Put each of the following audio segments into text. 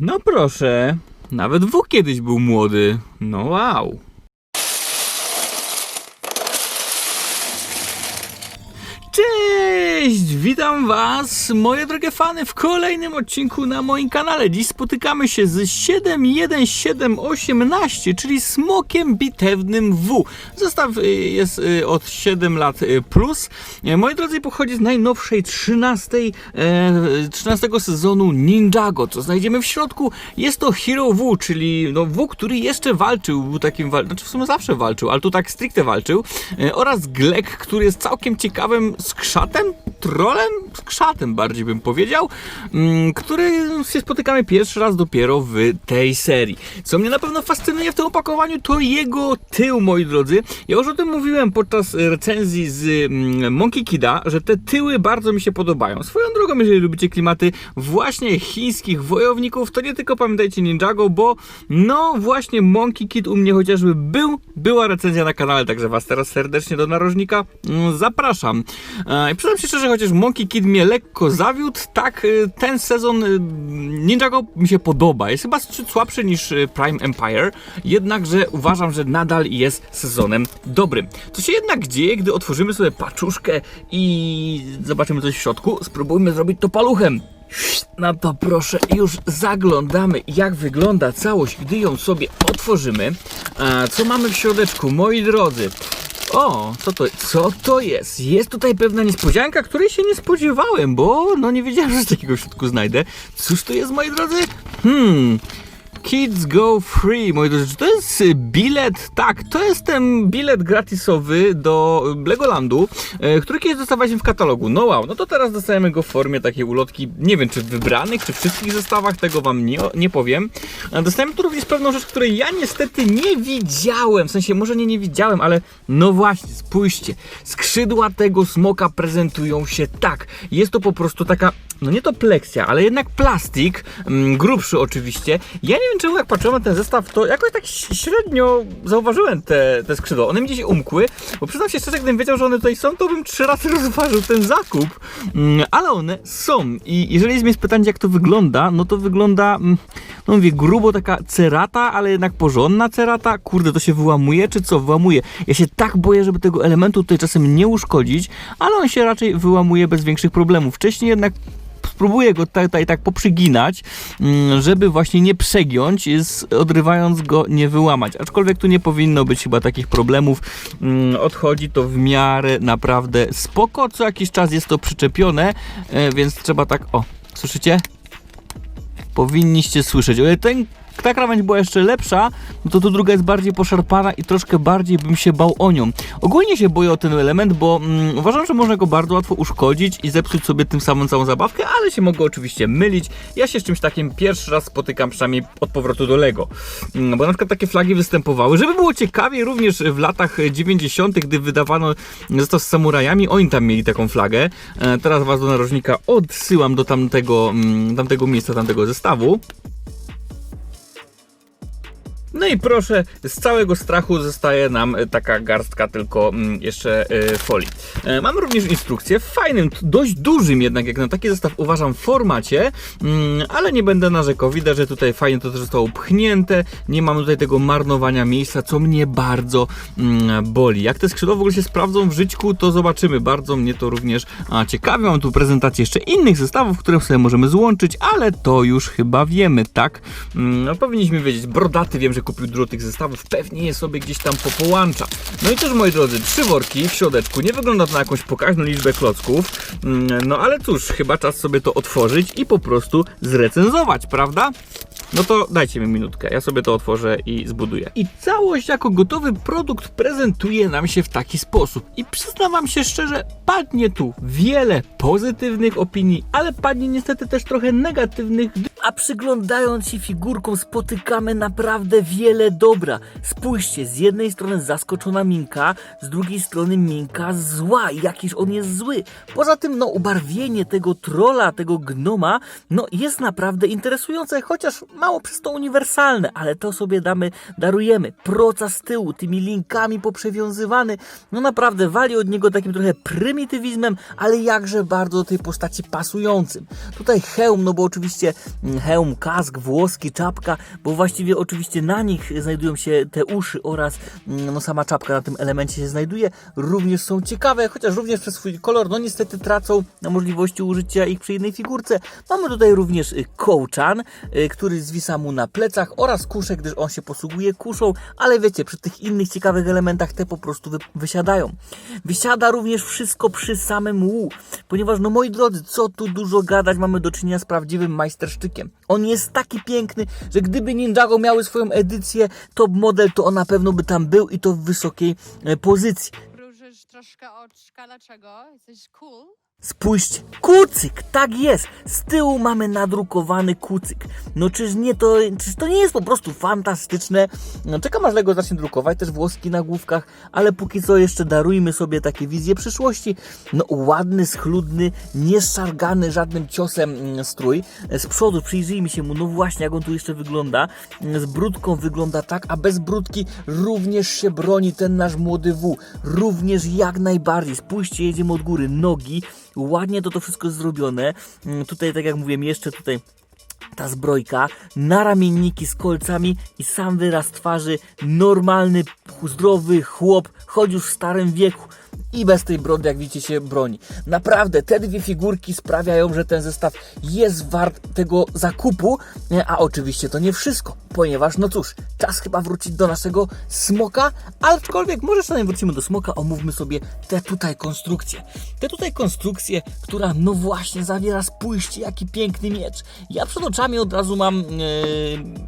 No proszę, nawet Wuk kiedyś był młody. No wow. Cześć! Witam Was, moje drogie fany, w kolejnym odcinku na moim kanale. Dziś spotykamy się z 71718, czyli smokiem bitewnym W. Zestaw y, jest y, od 7 lat y, plus. E, Moi drodzy, pochodzi z najnowszej 13, e, 13 sezonu Ninjago. Co znajdziemy w środku? Jest to Hero W, czyli no W, który jeszcze walczył, był takim, znaczy w sumie zawsze walczył, ale tu tak stricte walczył. E, oraz Glek, który jest całkiem ciekawym skrzatem, trolem, skrzatem bardziej bym powiedział, mm, który się spotykamy pierwszy raz dopiero w tej serii. Co mnie na pewno fascynuje w tym opakowaniu, to jego tył, moi drodzy. Ja już o tym mówiłem podczas recenzji z mm, Monkey Kida, że te tyły bardzo mi się podobają. Swoją drogą, jeżeli lubicie klimaty właśnie chińskich wojowników, to nie tylko pamiętajcie Ninjago, bo no właśnie Monkey Kid u mnie chociażby był, była recenzja na kanale, także was teraz serdecznie do narożnika mm, zapraszam. E, I przyznam się szczerze, chociaż Monkey Kid mnie lekko zawiódł, tak y, ten sezon y, Ninjago mi się podoba. Jest chyba słabszy niż y, Prime Empire, jednakże uważam, że nadal jest sezonem dobrym. Co się jednak dzieje, gdy otworzymy sobie paczuszkę i zobaczymy coś w środku? Spróbujmy zrobić to paluchem. No to proszę, już zaglądamy, jak wygląda całość, gdy ją sobie otworzymy. A co mamy w środeczku, moi drodzy? O, co to, co to jest? Jest tutaj pewna niespodzianka, której się nie spodziewałem, bo no nie wiedziałem, że takiego w środku znajdę. Cóż to jest, moi drodzy? Hmm... Kids Go Free, moi drodzy, to jest bilet? Tak, to jest ten bilet gratisowy do Legolandu, e, który kiedyś dostawaliśmy w katalogu. No wow, no to teraz dostajemy go w formie takiej ulotki, nie wiem czy w wybranych, czy w wszystkich zestawach, tego wam nie, nie powiem. A Dostajemy tu również pewną rzecz, której ja niestety nie widziałem, w sensie może nie nie widziałem, ale no właśnie, spójrzcie, skrzydła tego smoka prezentują się tak. Jest to po prostu taka no nie to pleksja, ale jednak plastik, mm, grubszy oczywiście. Ja nie wiem czemu jak patrzyłem na ten zestaw, to jakoś tak średnio zauważyłem te, te skrzydła. One mi gdzieś umkły, bo przyznam się szczerze, gdybym wiedział, że one tutaj są, to bym trzy razy rozważył ten zakup. Mm, ale one są i jeżeli jest mi pytanie jak to wygląda, no to wygląda, mm, no mówię, grubo taka cerata, ale jednak porządna cerata. Kurde, to się wyłamuje, czy co? Wyłamuje. Ja się tak boję, żeby tego elementu tutaj czasem nie uszkodzić, ale on się raczej wyłamuje bez większych problemów. Wcześniej jednak spróbuję go tutaj, tak poprzyginać, mm, żeby właśnie nie przegiąć, odrywając go nie wyłamać. Aczkolwiek tu nie powinno być chyba takich problemów. Mm, Odchodzi to w miarę naprawdę spoko. Co jakiś czas jest to przyczepione, e, więc trzeba tak, o, słyszycie? powinniście słyszeć. O ile ten, ta krawędź była jeszcze lepsza, no to tu druga jest bardziej poszarpana i troszkę bardziej bym się bał o nią. Ogólnie się boję o ten element, bo mm, uważam, że można go bardzo łatwo uszkodzić i zepsuć sobie tym samym całą zabawkę, ale się mogę oczywiście mylić. Ja się z czymś takim pierwszy raz spotykam, przynajmniej od powrotu do Lego. Mm, bo na przykład takie flagi występowały. Żeby było ciekawie, również w latach 90., gdy wydawano zestaw z samurajami, oni tam mieli taką flagę. E, Teraz was do narożnika odsyłam do tamtego, mm, tamtego miejsca, tamtego zestawu. No i proszę, z całego strachu zostaje nam e, taka garstka tylko mm, jeszcze e, folii. E, Mamy również instrukcję w fajnym, dość dużym jednak jak na taki zestaw uważam formacie, mm, ale nie będę narzekał. Widać, że tutaj fajnie to też zostało pchnięte, nie mamy tutaj tego marnowania miejsca, co mnie bardzo mm, boli. Jak te skrzydła w ogóle się sprawdzą w żyćku, to zobaczymy. Bardzo mnie to również ciekawi. Mam tu prezentację jeszcze innych zestawów, które sobie możemy złączyć, ale to już chyba wiemy, tak? No, powinniśmy wiedzieć. Brodaty wiem, że kupił dużo tych zestawów, pewnie je sobie gdzieś tam popołącza. No i też, moi drodzy, trzy worki w środeczku. Nie wygląda to na jakąś pokaźną liczbę klocków, Mm, no ale cóż, chyba czas sobie to otworzyć i po prostu zrecenzować, prawda? No to dajcie mi minutkę, ja sobie to otworzę i zbuduję. I całość jako gotowy produkt prezentuje nam się w taki sposób. I przyznam wam się szczerze, padnie tu wiele pozytywnych opinii, ale padnie niestety też trochę negatywnych. A przyglądając się figurkom spotykamy naprawdę wiele dobra. Spójrzcie, z jednej strony zaskoczona Minka, z drugiej strony Minka zła. Jakiż on jest zły. Poza tym, no, ubarwienie tego trola, tego gnoma, no, jest naprawdę interesujące, chociaż mało przez to uniwersalne, ale to sobie damy, darujemy. Proca z tyłu, tymi linkami poprzewiązywany, no naprawdę wali od niego takim trochę prymitywizmem, ale jakże bardzo do tej postaci pasującym. Tutaj hełm, no bo oczywiście mm, hełm, kask, włoski, czapka, bo właściwie oczywiście na nich znajdują się te uszy oraz mm, no sama czapka na tym elemencie się znajduje, również są ciekawe, chociaż również przez swój kolor, no niestety tracą na możliwości użycia ich przy jednej figurce. Mamy tutaj również y, kołczan, y, który zwisa mu na plecach oraz kuszę, gdyż on się posługuje kuszą, ale wiecie, przy tych innych ciekawych elementach te po prostu wy wysiadają. Wysiada również wszystko przy samym łu, ponieważ no moi drodzy, co tu dużo gadać, mamy do czynienia z prawdziwym majstersztykiem. On jest taki piękny, że gdyby Ninjago miały swoją edycję top model, to on na pewno by tam był i to w wysokiej e, pozycji. Wróżysz troszkę oczka, dlaczego? Jesteś cool? Spójrzcie, kucyk, tak jest. Z tyłu mamy nadrukowany kucyk. No czyż nie to, czyż to nie jest po prostu fantastyczne? No czekam aż Lego zacznie drukować też włoski na główkach, ale póki co jeszcze darujmy sobie takie wizje przyszłości. No ładny, schludny, nieszargany żadnym ciosem mm, strój. Z przodu przyjrzyjmy się mu, no właśnie jak on tu jeszcze wygląda. Z brudką wygląda tak, a bez brudki również się broni ten nasz młody W. Również jak najbardziej. Spójrzcie, jedziemy od góry. Nogi, ładnie to to wszystko zrobione. Mm, Tutaj, tak jak mówiłem, jeszcze tutaj ta zbrojka, naramienniki z kolcami i sam wyraz twarzy, normalny, zdrowy chłop, choć już w starym wieku i bez tej brody, jak widzicie, się broni. Naprawdę, te dwie figurki sprawiają, że ten zestaw jest wart tego zakupu, a oczywiście to nie wszystko, ponieważ, no cóż, czas chyba wrócić do naszego smoka, aczkolwiek może zanim wrócimy do smoka, omówmy sobie te tutaj konstrukcje. Te tutaj konstrukcje, która, no właśnie, zawiera, spójrzcie, jaki piękny miecz. Ja przed oczami od razu mam e,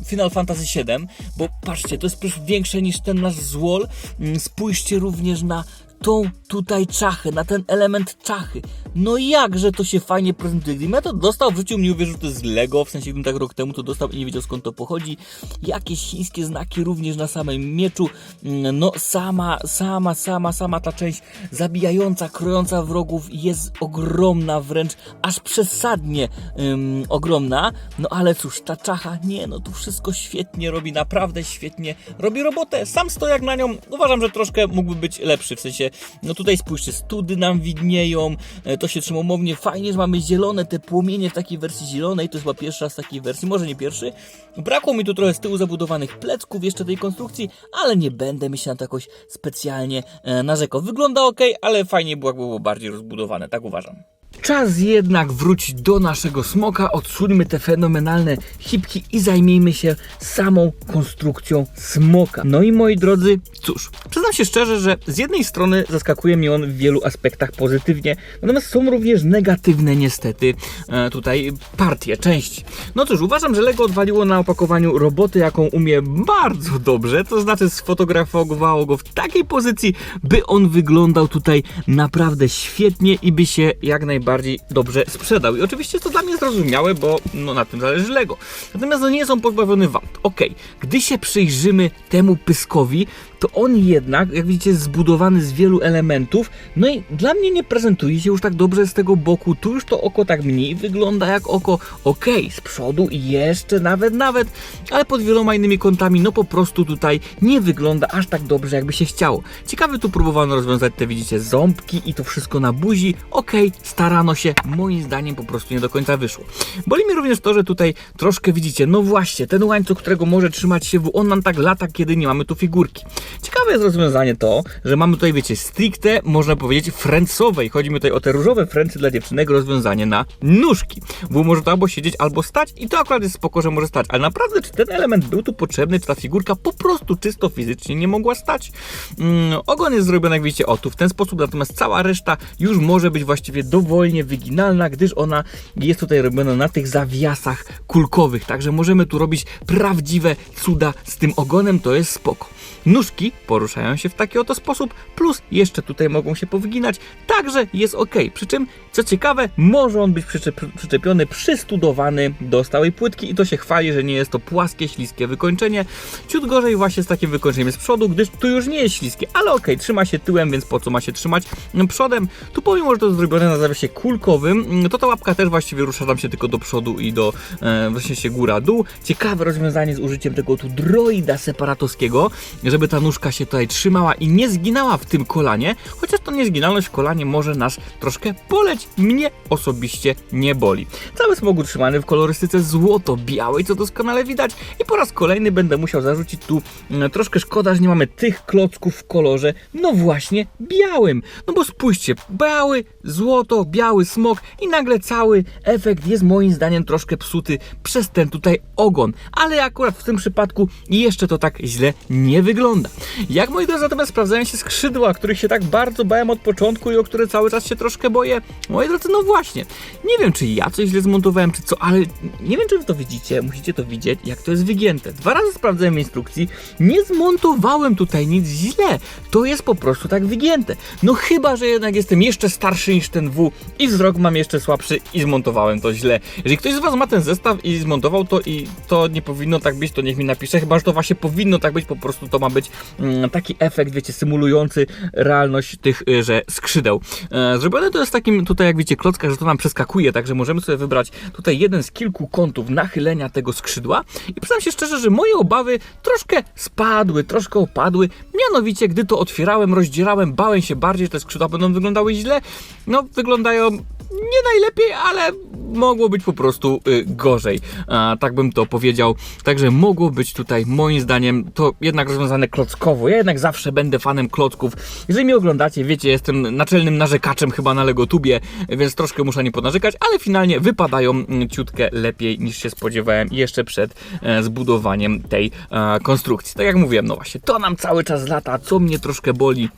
Final Fantasy VII, bo patrzcie, to jest przecież większe niż ten nasz złol. Mm, Spójrzcie również na tą tutaj czachę, na ten element czachy. No jakże to się fajnie prezentuje. Gdybym ja to dostał w życiu, mnie uwierzył, że to jest Lego, w sensie gdybym tak rok temu to dostał i nie wiedział skąd to pochodzi. Jakieś chińskie znaki również na samym mieczu. Mm, No sama, sama, sama, sama ta część zabijająca, krojąca wrogów jest ogromna wręcz, aż przesadnie ym, ogromna. No ale cóż, ta czacha, nie no, tu wszystko świetnie robi, naprawdę świetnie robi robotę. Sam stojak na nią uważam, że troszkę mógłby być lepszy, w sensie, no tutaj spójrzcie, study nam widnieją, e, to się trzyma umownie, fajnie, że mamy zielone, te płomienie w takiej wersji zielonej, to jest chyba pierwszy raz w takiej wersji, może nie pierwszy. Brakło mi tu trochę z tyłu zabudowanych plecków jeszcze tej konstrukcji, ale nie będę mi się na to jakoś specjalnie e, narzekał. Wygląda ok, ale fajnie było, jakby było bardziej rozbudowane, tak uważam. Czas jednak wrócić do naszego smoka, odsuńmy te fenomenalne hipki i zajmijmy się samą konstrukcją smoka. No i moi drodzy, cóż, przyznam się szczerze, że z jednej strony zaskakuje mnie on w wielu aspektach pozytywnie, natomiast są również negatywne niestety e, tutaj partie, części. No cóż, uważam, że Lego odwaliło na opakowaniu roboty, jaką umie bardzo dobrze, to znaczy sfotografowało go w takiej pozycji, by on wyglądał tutaj naprawdę świetnie i by się jak najbardziej dobrze sprzedał. I oczywiście to dla mnie zrozumiałe, bo no, na tym zależy Lego. Natomiast no, nie jest on pozbawiony wad. Okej, gdy się przyjrzymy temu pyskowi, to on jednak, jak widzicie, jest zbudowany z wielu elementów. No i dla mnie nie prezentuje się już tak dobrze z tego boku. Tu już to oko tak mniej wygląda jak oko. Okej, z przodu i jeszcze nawet, nawet, ale pod wieloma innymi kątami, no po prostu tutaj nie wygląda aż tak dobrze, jakby się chciało. Ciekawe, tu próbowano rozwiązać te, widzicie, ząbki i to wszystko na buzi. Okej, starano się, moim zdaniem po prostu nie do końca wyszło. Boli mnie również to, że tutaj troszkę widzicie, no właśnie, ten łańcuch, którego może trzymać się w, on nam tak lata, kiedy nie mamy tu figurki. Ciekawe jest rozwiązanie to, że mamy tutaj, wiecie, stricte, można powiedzieć, friendsowej. Chodzi mi tutaj o te różowe friendsy dla dziewczynek, rozwiązanie na nóżki. Bo może to albo siedzieć, albo stać i to akurat jest spoko, że może stać. Ale naprawdę, czy ten element był tu potrzebny, czy ta figurka po prostu czysto fizycznie nie mogła stać? Mm, ogon jest zrobiony, jak widzicie, o tu w ten sposób, natomiast cała reszta już może być właściwie dowolnie wyginalna, gdyż ona jest tutaj robiona na tych zawiasach kulkowych. Także możemy tu robić prawdziwe cuda z tym ogonem, to jest spoko. Nóżki nóżki poruszają się w taki oto sposób, plus jeszcze tutaj mogą się powginać, także jest ok. Przy czym, co ciekawe, może on być przyczep- przyczepiony, przystudowany do stałej płytki i to się chwali, że nie jest to płaskie, śliskie wykończenie. Ciut gorzej właśnie z takim wykończeniem z przodu, gdyż tu już nie jest śliskie, ale ok, trzyma się tyłem, więc po co ma się trzymać przodem? Tu pomimo, że to jest zrobione na zawiecie kulkowym, to ta łapka też właściwie rusza tam się tylko do przodu i do e, właśnie się góra-dół. Ciekawe rozwiązanie z użyciem tego tu droida separatowskiego, żeby ta nóżka się tutaj trzymała i nie zginęła w tym kolanie, chociaż to niezginalność w kolanie może nas troszkę boleć. Mnie osobiście nie boli. Cały smog utrzymany w kolorystyce złoto-białej, co doskonale widać i po raz kolejny będę musiał zarzucić tu mm, troszkę szkoda, że nie mamy tych klocków w kolorze, no właśnie białym. No bo spójrzcie, biały, złoto, biały smok i nagle cały efekt jest moim zdaniem troszkę psuty przez ten tutaj ogon. Ale akurat w tym przypadku jeszcze to tak źle nie wygląda. Jak moi drodzy natomiast sprawdzają się skrzydła, których się tak bardzo bałem od początku i o które cały czas się troszkę boję. Moi drodzy, no właśnie. Nie wiem, czy ja coś źle zmontowałem, czy co, ale nie wiem, czy wy to widzicie. Musicie to widzieć, jak to jest wygięte. Dwa razy sprawdzałem instrukcji. Nie zmontowałem tutaj nic źle. To jest po prostu tak wygięte. No chyba, że jednak jestem jeszcze starszy niż ten W i wzrok mam jeszcze słabszy i zmontowałem to źle. Jeżeli ktoś z was ma ten zestaw i zmontował to i to nie powinno tak być, to niech mi napisze. Chyba, że to właśnie powinno tak być, po prostu to ma być mm, taki efekt, wiecie, symulujący realność tych, y, skrzydeł. E, zrobione to jest takim tutaj, jak widzicie, klockach, że to nam przeskakuje, także możemy sobie wybrać tutaj jeden z kilku kątów nachylenia tego skrzydła i przyznam się szczerze, że moje obawy troszkę spadły, troszkę opadły, mianowicie gdy to otwierałem, rozdzierałem, bałem się bardziej, że te skrzydła będą wyglądały źle, no wyglądają nie najlepiej, ale mogło być po prostu y, gorzej. A, tak bym to powiedział. Także mogło być tutaj, moim zdaniem, to jednak rozwiązane klockowo. Ja jednak zawsze będę fanem klocków. Jeżeli mnie oglądacie, wiecie, jestem naczelnym narzekaczem chyba na Legotubie, więc troszkę muszę nie ponarzekać, ale finalnie wypadają mm, ciutkę lepiej niż się spodziewałem jeszcze przed e, zbudowaniem tej e, konstrukcji. Tak jak mówiłem, no właśnie, to nam cały czas lata, co mnie troszkę boli.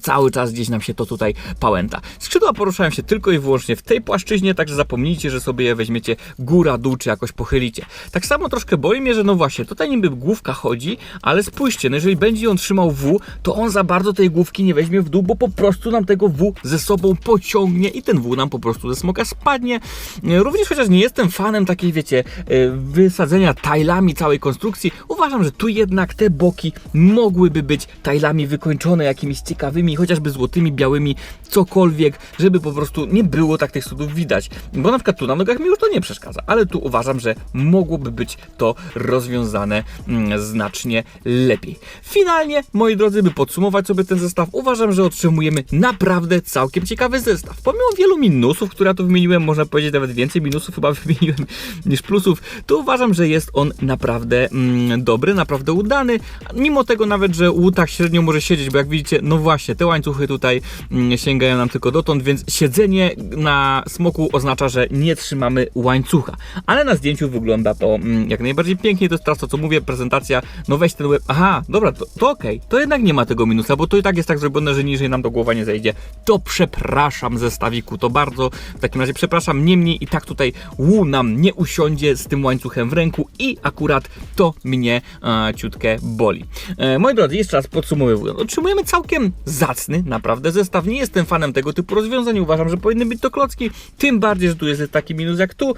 Cały czas gdzieś nam się to tutaj pałęta. Skrzydła poruszają się tylko i wyłącznie w tej płaszczyźnie, także zapomnijcie, że sobie je weźmiecie góra, dół, czy jakoś pochylicie. Tak samo troszkę boi mnie, że no właśnie, tutaj niby główka chodzi, ale spójrzcie, no jeżeli będzie on trzymał W, to on za bardzo tej główki nie weźmie w dół, bo po prostu nam tego W ze sobą pociągnie i ten W nam po prostu ze smoka spadnie. E, Również chociaż nie jestem fanem takiej, wiecie, e, wysadzenia tajlami całej konstrukcji, uważam, że tu jednak te boki mogłyby być tajlami wykończone jakimiś ciekawymi, chociażby złotymi, białymi, cokolwiek, żeby po prostu nie było tak tych cudów widać. Bo na przykład tu na nogach mi już to nie przeszkadza, ale tu uważam, że mogłoby być to rozwiązane mm, znacznie lepiej. Finalnie, moi drodzy, by podsumować sobie ten zestaw, uważam, że otrzymujemy naprawdę całkiem ciekawy zestaw. Pomimo wielu minusów, które ja tu wymieniłem, można powiedzieć nawet więcej minusów chyba wymieniłem niż plusów, to uważam, że jest on naprawdę mm, dobry, naprawdę udany. Mimo tego nawet, że u tak średnio może siedzieć, bo jak widzicie, no właśnie, te łańcuchy tutaj mm, sięgają nam tylko dotąd, więc siedzenie na smoku oznacza, że nie trzymamy łańcucha. Ale na zdjęciu wygląda to mm, jak najbardziej pięknie, to jest teraz to, co mówię, prezentacja, no weź ten łeb, aha, dobra, to, to okej, to jednak nie ma tego minusa, bo to i tak jest tak zrobione, że niżej nam do głowa nie zejdzie. To przepraszam zestawiku, to bardzo, w takim razie przepraszam, niemniej i tak tutaj łu nam nie usiądzie z tym łańcuchem w ręku i akurat to mnie e, ciutkę boli. E, moi drodzy, jeszcze raz podsumowując, otrzymujemy całkiem zacny, naprawdę zestaw. Nie jestem fanem tego typu rozwiązań, uważam, że powinny być to klocki, tym bardziej, że tu jest taki minus jak tu,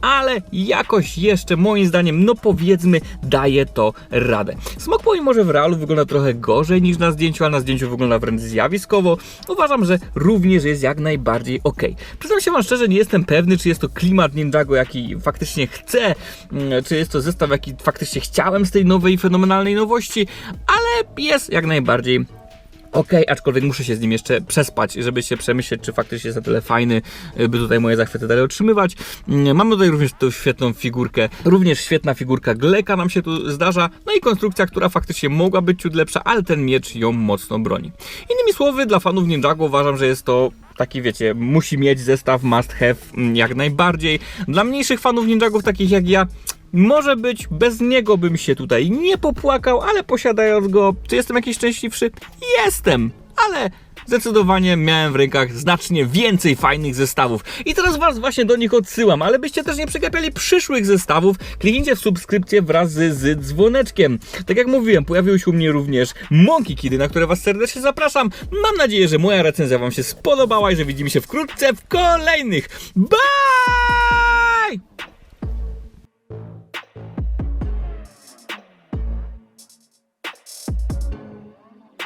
ale jakoś jeszcze moim zdaniem, no powiedzmy, daje to radę. Smok pomimo, że w realu wygląda trochę gorzej niż na zdjęciu, a na zdjęciu wygląda wręcz zjawiskowo, uważam, że również jest jak najbardziej ok. Przyznam się wam szczerze, nie jestem pewny, czy jest to klimat Ninjago, jaki faktycznie chcę, mm, czy jest to zestaw, jaki faktycznie chciałem z tej nowej, fenomenalnej nowości, ale jest jak najbardziej Okej, aczkolwiek muszę się z nim jeszcze przespać, żeby się przemyśleć, czy faktycznie jest na tyle fajny, by tutaj moje zachwyty dalej otrzymywać. Mm, Mamy tutaj również tą świetną figurkę, również świetna figurka Gleka nam się tu zdarza, no i konstrukcja, która faktycznie mogła być ciut lepsza, ale ten miecz ją mocno broni. Innymi słowy, dla fanów Ninjago uważam, że jest to taki wiecie, musi mieć zestaw must have mm, jak najbardziej. Dla mniejszych fanów Ninjagów takich jak ja, może być, bez niego bym się tutaj nie popłakał, ale posiadając go, czy jestem jakiś szczęśliwszy? Jestem, ale zdecydowanie miałem w rękach znacznie więcej fajnych zestawów. I teraz was właśnie do nich odsyłam, ale byście też nie przegapiali przyszłych zestawów, kliknijcie w subskrypcję wraz z, dzwoneczkiem. Tak jak mówiłem, pojawiły się u mnie również Monkey Kidy, na które was serdecznie zapraszam. Mam nadzieję, że moja recenzja wam się spodobała i że widzimy się wkrótce w kolejnych. Bye!